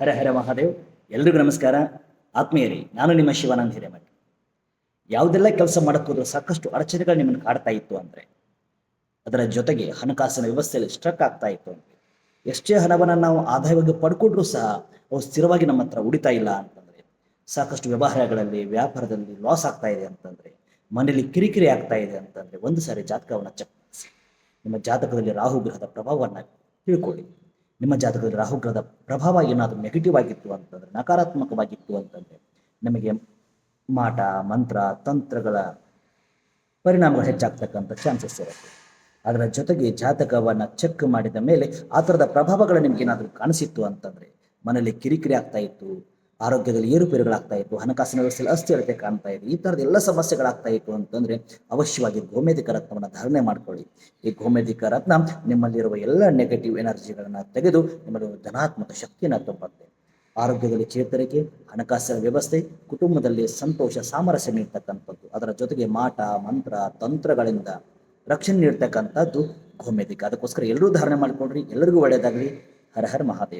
ಹರ ಹರ ಮಹಾದೇವ್. ಎಲ್ರಿಗೂ ನಮಸ್ಕಾರ. ಆತ್ಮೀಯರಿ, ನಾನು ನಿಮ್ಮ ಶಿವಾನಂದ ಹಿರೇಮಠ. ಯಾವುದೆಲ್ಲ ಕೆಲಸ ಮಾಡಕ್ ಹೋದ್ರೂ ಸಾಕಷ್ಟು ಅಡಚಣೆಗಳು ನಿಮ್ಮನ್ನು ಕಾಡ್ತಾ ಇತ್ತು ಅಂದ್ರೆ, ಅದರ ಜೊತೆಗೆ ಹಣಕಾಸಿನ ವ್ಯವಸ್ಥೆಯಲ್ಲಿ ಸ್ಟ್ರಕ್ ಆಗ್ತಾ ಇತ್ತು ಅಂದರೆ, ಎಷ್ಟೇ ಹಣವನ್ನು ನಾವು ಆದಾಯವಾಗಿ ಪಡ್ಕೊಂಡ್ರೂ ಸಹ ಅವು ಸ್ಥಿರವಾಗಿ ನಮ್ಮ ಹತ್ರ ಉಳಿತಾ ಇಲ್ಲ ಅಂತಂದ್ರೆ, ಸಾಕಷ್ಟು ವ್ಯವಹಾರಗಳಲ್ಲಿ, ವ್ಯಾಪಾರದಲ್ಲಿ ಲಾಸ್ ಆಗ್ತಾ ಇದೆ ಅಂತಂದ್ರೆ, ಮನೆಯಲ್ಲಿ ಕಿರಿಕಿರಿ ಆಗ್ತಾ ಇದೆ ಅಂತಂದ್ರೆ, ಒಂದು ಸಾರಿ ಜಾತಕವನ್ನು ಚೆಕ್ ನಿಮ್ಮ ಜಾತಕದಲ್ಲಿ ರಾಹು, ಗ್ರಹದ ಪ್ರಭಾವವನ್ನು ತಿಳ್ಕೊಳ್ಳಿ. ನಿಮ್ಮ ಜಾತಕದಲ್ಲಿ ರಾಹುಗ್ರಹದ ಪ್ರಭಾವ ಏನಾದರೂ ನೆಗೆಟಿವ್ ಆಗಿತ್ತು ಅಂತಂದ್ರೆ, ನಕಾರಾತ್ಮಕವಾಗಿತ್ತು ಅಂತಂದ್ರೆ, ನಿಮಗೆ ಮಾಟ, ಮಂತ್ರ, ತಂತ್ರಗಳ ಪರಿಣಾಮಗಳು ಹೆಚ್ಚಾಗ್ತಕ್ಕಂಥ ಚಾನ್ಸಸ್ ಇರುತ್ತೆ. ಅದರ ಜೊತೆಗೆ ಜಾತಕವನ್ನು ಚೆಕ್ ಮಾಡಿದ ಮೇಲೆ ಆ ಥರದ ಪ್ರಭಾವಗಳು ನಿಮ್ಗೆ ಏನಾದರೂ ಕಾಣಿಸಿತ್ತು ಅಂತಂದ್ರೆ, ಮನೆಯಲ್ಲಿ ಕಿರಿಕಿರಿ ಆಗ್ತಾ ಇತ್ತು ಆರೋಗ್ಯದಲ್ಲಿ ಏರುಪೇರುಗಳಾಗ್ತಾ ಇತ್ತು, ಹಣಕಾಸಿನ ವ್ಯವಸ್ಥೆಯಲ್ಲಿ ಅಸ್ಥಿರತೆ ಕಾಣ್ತಾ ಇತ್ತು, ಈ ಥರದ ಎಲ್ಲ ಸಮಸ್ಯೆಗಳಾಗ್ತಾ ಇತ್ತು ಅಂತಂದ್ರೆ ಅವಶ್ಯವಾಗಿ ಗೋಮೇಧಿಕ ರತ್ನವನ್ನು ಧಾರಣೆ ಮಾಡ್ಕೊಳ್ಳಿ. ಈ ಗೋಮೇಧಿಕ ರತ್ನ ನಿಮ್ಮಲ್ಲಿರುವ ಎಲ್ಲ ನೆಗೆಟಿವ್ ಎನರ್ಜಿಗಳನ್ನು ತೆಗೆದು ನಿಮ್ಮಲ್ಲಿ ಧನಾತ್ಮಕ ಶಕ್ತಿಯನ್ನು ತುಂಬುತ್ತೆ ಆರೋಗ್ಯದಲ್ಲಿ ಚೇತರಿಕೆ, ಹಣಕಾಸಿನ ವ್ಯವಸ್ಥೆ, ಕುಟುಂಬದಲ್ಲಿ ಸಂತೋಷ, ಸಾಮರಸ್ಯ ನೀಡ್ತಕ್ಕಂಥದ್ದು, ಅದರ ಜೊತೆಗೆ ಮಾಟ, ಮಂತ್ರ, ತಂತ್ರಗಳಿಂದ ರಕ್ಷಣೆ ನೀಡ್ತಕ್ಕಂಥದ್ದು ಗೋಮೇಧಿಕ. ಅದಕ್ಕೋಸ್ಕರ ಎಲ್ಲರೂ ಧಾರಣೆ ಮಾಡಿಕೊಂಡ್ರಿ ಎಲ್ಲರಿಗೂ ಒಳ್ಳೆಯದಾಗಲಿ. ಹರ ಹರ ಮಹಾದೇವ್.